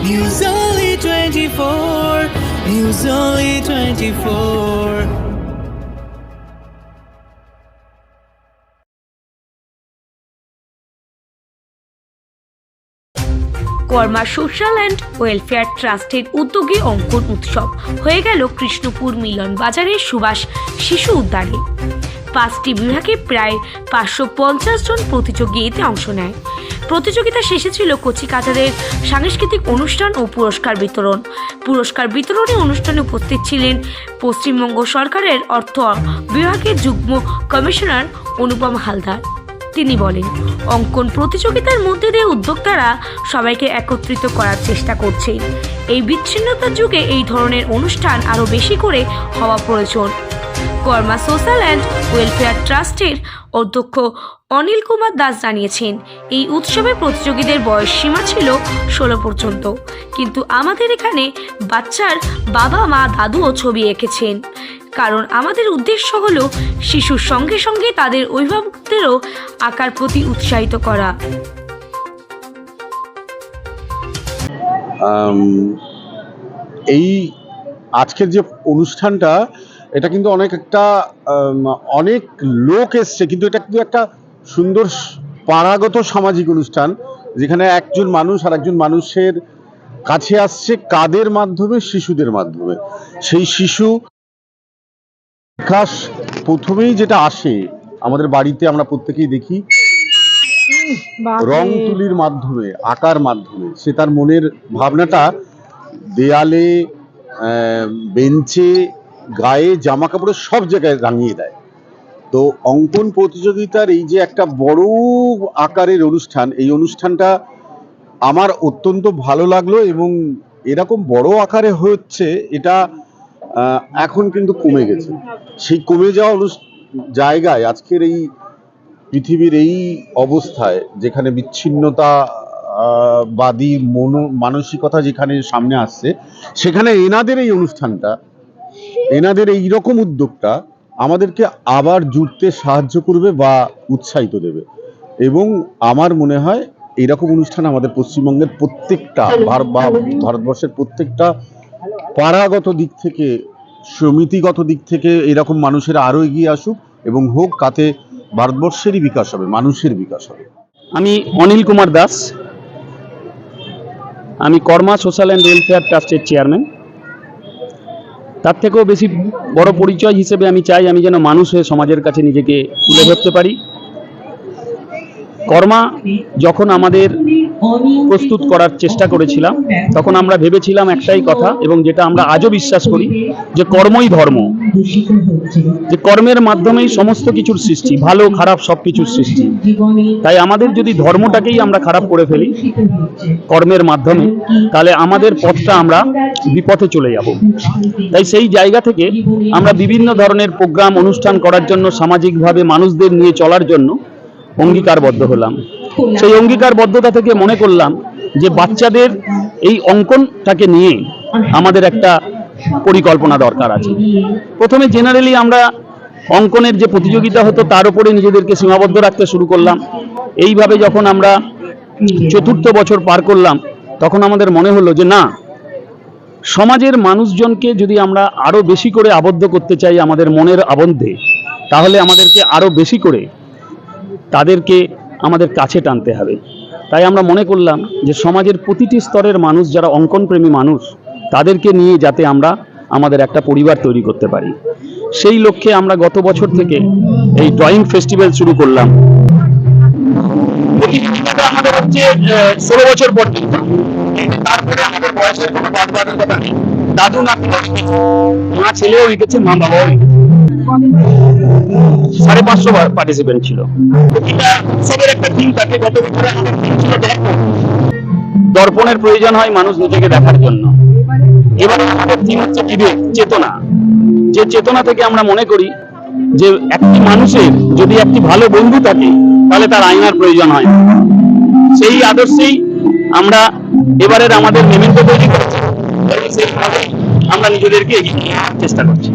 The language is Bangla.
News Only 24. News Only 24. Karma social and welfare ট্রাস্টের উদ্যোগে অঙ্কন উৎসব হয়ে গেল কৃষ্ণপুর মিলন বাজারের সুভাষ শিশু উদ্যানে পাঁচটি বিভাগে প্রায় পাঁচশো পঞ্চাশ জন প্রতিযোগী এতে অংশ নেয় প্রতিযোগিতা শেষে ছিল কচি কাচাদের সাংস্কৃতিক অনুষ্ঠান ও পুরস্কার বিতরণ। পুরস্কার বিতরণী অনুষ্ঠানে উপস্থিত ছিলেন পশ্চিমবঙ্গ সরকারের অর্থ বিভাগের যুগ্ম কমিশনার অনুপম হালদার। তিনি বলেন, অঙ্কন প্রতিযোগিতার মধ্যে দিয়ে উদ্যোক্তারা সবাইকে একত্রিত করার চেষ্টা করছে এই বিচ্ছিন্নতার যুগে এই ধরনের অনুষ্ঠান আরও বেশি করে হওয়া প্রয়োজন। কর্মা সোশ্যাল অ্যান্ড ওয়েলফেয়ার ট্রাস্টের অধ্যক্ষ অনিল কুমার দাস জানিয়েছেন, এই উৎসবে প্রতিযোগীদের বয়স সীমা ছিল ষোলো পর্যন্ত। কিন্তু আমাদের এখানে বাচ্চার বাবা, মা, দাদুও ছবি এঁকেছেন। কারণ আমাদের উদ্দেশ্য হলো শিশুর সঙ্গে সঙ্গে তাদের অভিভাবকদেরও আঁকার প্রতি উৎসাহিত করা। এই আজকের যে অনুষ্ঠানটা এটা কিন্তু অনেক একটা অনেক লোক এসছে কিন্তু এটা কিন্তু একটা সুন্দর পাড়াগত সামাজিক অনুষ্ঠান যেখানে একজন মানুষ আর একজন মানুষের কাছে আসছে কাদের মাধ্যমে? শিশুদের মাধ্যমে। সেই শিশু বিকাশ প্রথমেই যেটা আসে আমাদের বাড়িতে আমরা প্রত্যেকেই দেখি রং তুলির মাধ্যমে আঁকার মাধ্যমে সে তার মনের ভাবনাটা দেয়ালে আহ, বেঞ্চে গায়ে জামা কাপড়ে সব জায়গায় রাঙিয়ে দেয়। তো অঙ্কন প্রতিযোগিতার এই যে একটা বড় আকারের অনুষ্ঠান, এই অনুষ্ঠানটা আমার অত্যন্ত ভালো লাগল এবং এরকম বড় আকারে হচ্ছে, এটা এখন কিন্তু কমে গেছে। সেই কমে যাওয়া জায়গায় আজকের এই পৃথিবীর এই অবস্থায় যেখানে বিচ্ছিন্নতা বাদী মনো, মানসিকতা যেখানে সামনে আসছে, সেখানে এনাদের এই অনুষ্ঠানটা এনাদের এই রকম উদ্যোগটা আমাদেরকে আবার জুড়তে সাহায্য করবে বা উৎসাহিত দেবে। এবং আমার মনে হয় এইরকম অনুষ্ঠান আমাদের পশ্চিমবঙ্গের প্রত্যেকটা ভারতবর্ষের প্রত্যেকটা পাড়াগত দিক থেকে, সমিতিগত দিক থেকে এরকম মানুষেরা আরও এগিয়ে আসুক এবং হোক, তাতে ভারতবর্ষেরই বিকাশ হবে, মানুষের বিকাশ হবে। আমি অনিল কুমার দাস। আমি কর্মা সোশ্যাল অ্যান্ড ওয়েলফেয়ার ট্রাস্টের চেয়ারম্যান। তার থেকেও বেশি বড় পরিচয় হিসেবে আমি চাই আমি যেন মানুষ হয়ে সমাজের কাছে নিজেকে তুলে ধরতে পারি। কর্মা যখন আমাদের প্রস্তুত করার চেষ্টা করেছিলাম, তখন আমরা ভেবেছিলাম একটাই কথা এবং যেটা আমরা আজও বিশ্বাস করি যে কর্মই ধর্ম। যে কর্মের মাধ্যমেই সমস্ত কিছুর সৃষ্টি, ভালো, খারাপ সব কিছুর সৃষ্টি। তাই আমাদের যদি ধর্মটাকেই আমরা খারাপ করে ফেলি, কর্মের মাধ্যমে, তাহলে আমাদের পথটা আমরা বিপথে চলে যাব। তাই সেই জায়গা থেকে আমরা বিভিন্ন ধরনের প্রোগ্রাম, অনুষ্ঠান করার জন্য, সামাজিকভাবে মানুষদের নিয়ে চলার জন্য অঙ্গীকারবদ্ধ হলাম। সেই অঙ্গীকারবদ্ধতা থেকে মনে করলাম যে বাচ্চাদের এই অঙ্কনটাকে নিয়ে আমাদের একটা পরিকল্পনা দরকার আছে। প্রথমে জেনারেলি আমরা অঙ্কনের যে প্রতিযোগিতা হতো, তার উপরে নিজেদেরকে সীমাবদ্ধ রাখতে শুরু করলাম। এইভাবে যখন আমরা চতুর্থ বছর পার করলাম, তখন আমাদের মনে হলো যে না সমাজের মানুষজনকে যদি আমরা আরও বেশি করে আবদ্ধ করতে চাই আমাদের মনের আবদ্ধে তাহলে আমাদেরকে আরও বেশি করে তাদেরকে আমাদের কাছে টানতে হবে। তাই আমরা মনে করলাম যে সমাজের প্রতিটি স্তরের মানুষ যারা অঙ্কনপ্রেমী মানুষ, তাদেরকে নিয়ে যাতে আমরা আমাদের একটা পরিবার তৈরি করতে পারি। সেই লক্ষ্যে আমরা গত বছর থেকে এই ড্রয়িং ফেস্টিভ্যাল শুরু করলাম। আমাদের হচ্ছে ষোলো বছর পর্যন্ত তারপরে আমাদের বয়সের কোনো বাধকতা নেই। দাদু নাতি মা ছেলেও মা বাবাও সাড়ে পাঁচশো পার্টিসিপেন্ট ছিল। উৎসবের একটা থিম থাকে গত বছরে আমাদের থিম ছিল দর্পণ। দর্পণের প্রয়োজন হয় মানুষ নিজেকে দেখার জন্য। এবার আমাদের থিম হচ্ছে বিবেক, চেতনা। যে চেতনা থেকে আমরা মনে করি যে একটি মানুষের যদি একটি ভালো বন্ধু থাকে, তাহলে তার আইনার প্রয়োজন হয় সেই আদর্শেই আমরা এবারের আমাদের মেমেন্টো তৈরি করেছি। আমরা নিজেদেরকে এগিয়ে চেষ্টা করছি।